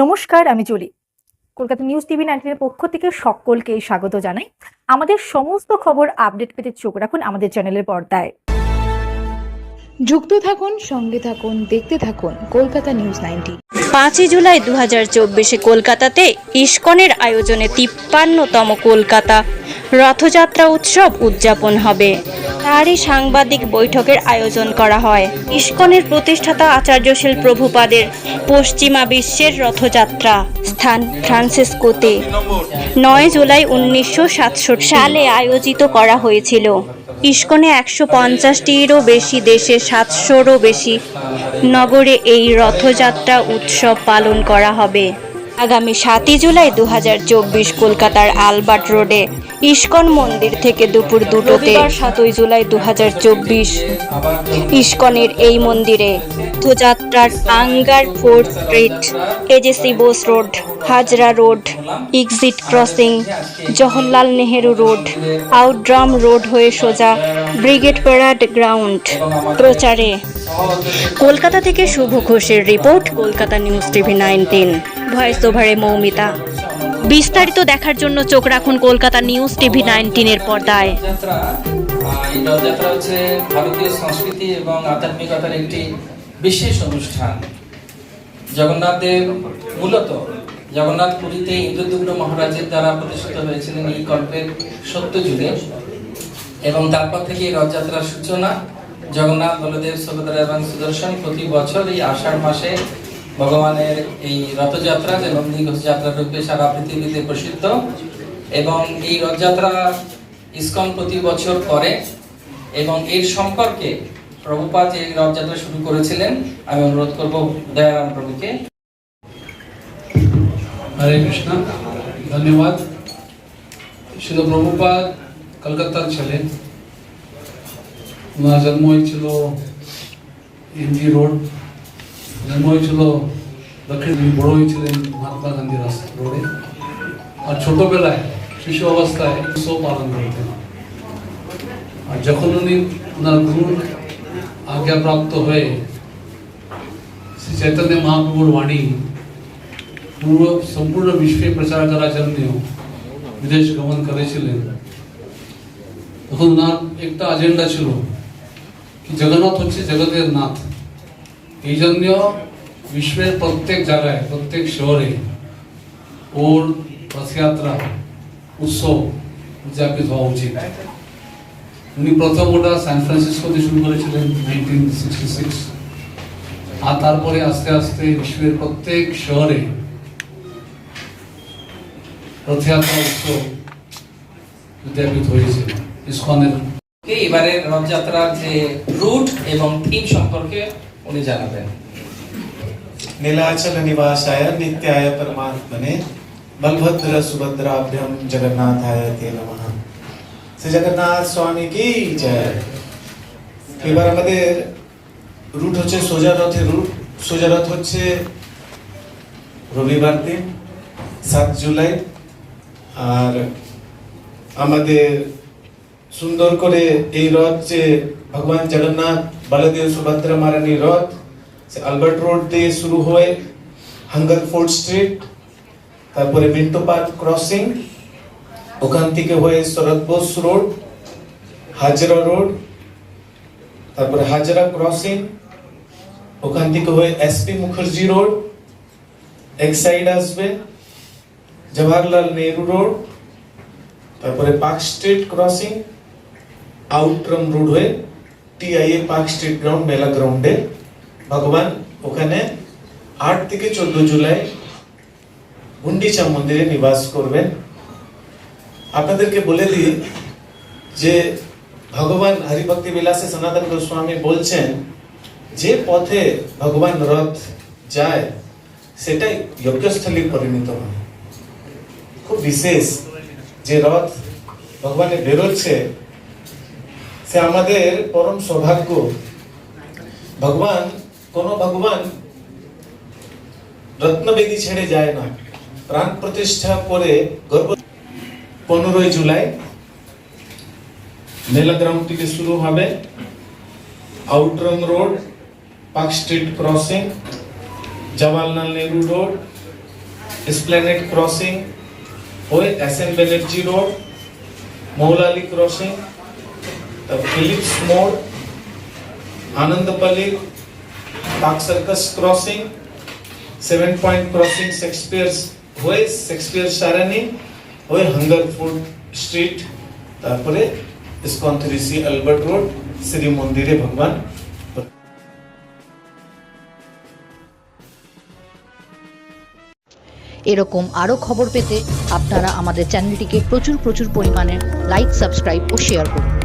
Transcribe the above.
নমস্কার আমি Jolly. Kolkata news TV নাইনটিনের পক্ষ থেকে সকলকে স্বাগত জানাই। আমাদের সমস্ত খবর আপডেট পেতে চোখ রাখুন আমাদের চ্যানেলের পর্দায়। যুক্ত থাকুন সঙ্গে থাকুন দেখতে থাকুন কলকাতা নিউজ নাইনটি। পাঁচই জুলাই দু হাজার চব্বিশে কলকাতাতে ইস্কনের আয়োজনে তিপ্পান্নতম কলকাতা রথযাত্রা উৎসব উদযাপন হবে। তারই সাংবাদিক বৈঠকের আয়োজন করা হয়। ইস্কনের প্রতিষ্ঠাতা আচার্যশীল প্রভুপাদের পশ্চিমা বিশ্বের রথযাত্রা। স্থান ফ্রান্সিসকোতে। নয় জুলাই উনিশশো সাতষট্টি সালে আয়োজিত করা হয়েছিল। ইস্কনে একশো পঞ্চাশটিরও বেশি দেশে সাতশোরও বেশি নগরে এই রথযাত্রা উৎসব পালন করা হবে। আগামী সাতই জুলাই দু হাজার চব্বিশ কলকাতার আলবার্ট রোডে ইস্কন মন্দির থেকে দুপুর দুটোতে সাতই জুলাই দু হাজার চব্বিশ। ইস্কনের এই মন্দিরে রথযাত্রার আঙ্গার fourth street AJC Bose road Hazra road exit crossing Jawaharlal Nehru road Outram road হয়ে সোজা ব্রিগেড প্যারাড গ্রাউন্ড প্রচারে। কলকাতা থেকে শুভ ঘোষের report Kolkata news TV nineteen. Voice ওভারে মৌমিতা। বিস্তারিত দেখার জন্য চোখ রাখুন কলকাতা নিউজ টিভি নাইনটিনের পর্দায়। এই রথযাত্রা হচ্ছে ভারতীয় সংস্কৃতি এবং আধ্যাত্মিকতার একটি বিশেষ অনুষ্ঠান। জগন্নাথ দেব মূলত জগন্নাথ পুরীতে ইন্দ্রদুগ্ন মহারাজের দ্বারা প্রতিষ্ঠিত হয়েছিলেন এই কল্পের সত্য যুগে এবং তারপর থেকে এই রথযাত্রার সূচনা জগন্নাথ বলদেব, সুভদ্রা এবং সুদর্শন প্রতি বছর এই আষাঢ় মাসে ভগবানের এই রথযাত্রা, যে নন্দী ঘোষযাত্রা রূপে সারা পৃথিবীতে প্রসিদ্ধ, এবং এই রথযাত্রা ইসকন প্রতি বছর করে, এবং এর সম্পর্কে প্রভুপাদ যে রথযাত্রা শুরু করেছিলেন। আমি অনুরোধ করব দয়ারাম প্রভুকে। হরে কৃষ্ণ, ধন্যবাদ। শিল প্রভুপাদ কলকাতার ছিলেন। ওনার জন্ম হয়েছিল এমজি রোড। জন্ম হয়েছিল দক্ষিণ বড় হয়েছিলেন মহাত্মা গান্ধী রাস্তা রোডে। আর ছোটবেলায়, শিশু অবস্থায় উৎসব পালন করতেন। আর যখন উনি ওনার গুরুর আজ্ঞাপ্রাপ্ত হয়ে শ্রী চৈতন্য মহাপ্রভুর বাণী পূর্ব, সম্পূর্ণ বিশ্বে প্রচার করার জন্য বিদেশ গমন করেছিলেন, তখন ওনার একটা এজেন্ডা ছিল কি জগন্নাথ হচ্ছে জগতের নাথ। এই জন্য বিশ্বের প্রত্যেক জায়গায়, প্রত্যেক শহরে ওর রথযাত্রা, উৎসব উদযাপিত হওয়া উচিত। উনি প্রথম ওটা সান ফ্রান্সিসকোতে শুরু করেছিলেন নাইনটিন আর তারপরে আস্তে আস্তে বিশ্বের প্রত্যেক শহরে রথযাত্রা, উৎসব উদযাপিত হয়েছে ইস্কনের। এবারে রথযাত্রার যে রুট এবং থিম সম্পর্কে উনি জানাবেন। নীলাচল নিবাসায় নিত্যায় পরমাত্মনে বলভদ্র সুভদ্রাভ্যম জগন্নাথায় তে নমঃ। শ্রী জগন্নাথ স্বামী কি জয়। এবার আমাদের রুট হচ্ছে সোজা রথের রুট, সোজা রথ হচ্ছে রবিবার দিন, সাত জুলাই। আর আমাদের সুন্দর করে এই রথ যে ভগবান জগন্নাথ বলদেব সুভদ্রা মারানি রথ সে আলবার্ট রোড দিয়ে শুরু হয়ে হাঙ্গার ফোর্ট স্ট্রিট তারপরে মিন্টো পার্ক ক্রসিং ওখান থেকে হয়ে শরৎ বোস রোড হাজরা রোড তারপরে হাজরা ক্রসিং ওখান থেকে হয়ে এসপি মুখার্জি রোড এক সাইড আসবে জওয়াহরলাল নেহরু রোড তারপরে park street crossing Outram road হয়ে টিআইএ পার্ক স্ট্রিট গ্রাউন্ড মেলা গ্রাউন্ডে ভগবান ওখানে আট থেকে চোদ্দ জুলাই গুন্ডিচা মন্দিরে নিবাস করবেন। আপনাদেরকে বলে দিই যে ভগবান হরিভক্তি বিলাসে সনাতন গোস্বামী বলছেন, যে পথে ভগবান রথ যায়, সেটাই যজ্ঞস্থলী পরিণত হয়। খুব বিশেষ যে রথ ভগবানে বেরোচ্ছে সে আমাদের পরম সৌভাগ্য। ভগবান, কোন ভগবান রত্নবেদী ছেড়ে যায় না। প্রাণ প্রতিষ্ঠা করে গর্ভ পনেরোই জুলাই মেলা গ্রাউন্ড থেকে শুরু হবে। Outram road park street crossing Jawaharlal Nehru road esplanade crossing হয়ে S N Banerjee road Moulali crossing Philips মোড় Anandapalli park circus crossing seven point crossing Shakespeare হয়ে শেক্সপিয়ার সারানি হয়ে হাঙ্গার ফুড স্ট্রিট তারপরে ISKCON three C Albert road Shri মন্দিরে এরকম আরও খবর পেতে আপনারা আমাদের চ্যানেলটিকে প্রচুর প্রচুর পরিমাণে লাইক সাবস্ক্রাইব ও শেয়ার করুন।